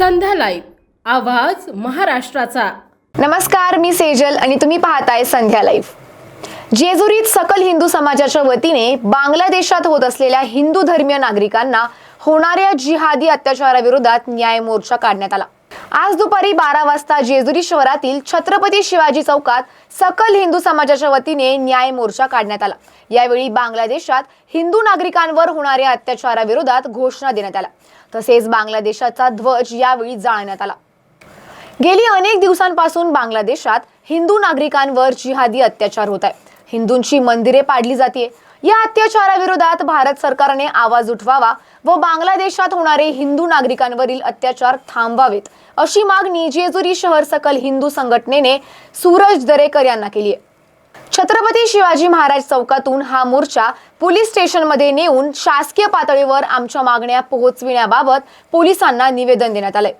संध्या live. आवाज महाराष्ट्राचा. नमस्कार मी सेजल आणि तुम्ही पाहताय संध्या लाईव्ह. जेजुरीत सकल हिंदू समाजाच्या वतीने बांगलादेशात होत असलेल्या हिंदू धर्मीय नागरिकांना होणाऱ्या जिहादी अत्याचाराविरोधात न्याय मोर्चा काढण्यात आला. आज दुपारी बारा वाजता जेजुरी शहरातील छत्रपती शिवाजी चौकात सकल हिंदू समाजाच्या वतीने न्याय मोर्चा काढण्यात आला. यावेळी बांगलादेशात हिंदू नागरिकांवर होणाऱ्या अत्याचाराविरोधात घोषणा देण्यात आला तसेच बांगलादेशाचा ध्वज यावेळी जाळण्यात आला. गेली अनेक दिवसांपासून बांगलादेशात हिंदू नागरिकांवर जिहादी अत्याचार होत आहे हिंदूंची मंदिरे पाडली जाते या अत्याचाराविरोधात भारत सरकारने आवाज उठवावा व बांगलादेशात होणारे हिंदू नागरिकांवरील अत्याचार थांबवावेत अशी मागणी जेजुरी शहर सकल हिंदू संघटनेने सूरज दरेकर यांना केली आहे. छत्रपती शिवाजी महाराज चौकातून हा मोर्चा पोलीस स्टेशनमध्ये नेऊन शासकीय पातळीवर आमच्या मागण्या पोहोचविण्याबाबत पोलिसांना निवेदन देण्यात आले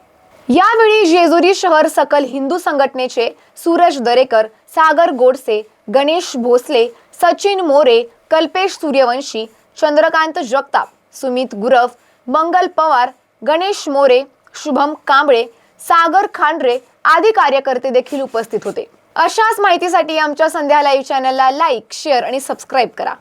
यावेळी जेजुरी शहर सकल हिंदू संघटनेचे सूरज दरेकर सागर गोडसे गणेश भोसले सचिन मोरे कल्पेश सूर्यवंशी चंद्रकांत जगताप सुमित गुरव मंगल पवार गणेश मोरे शुभम कांबळे सागर खांडरे आदी कार्यकर्ते देखील उपस्थित होते. अशाच माहितीसाठी आमच्या संध्या लाईव्ह चॅनलला लाईक शेअर आणि सबस्क्राईब करा.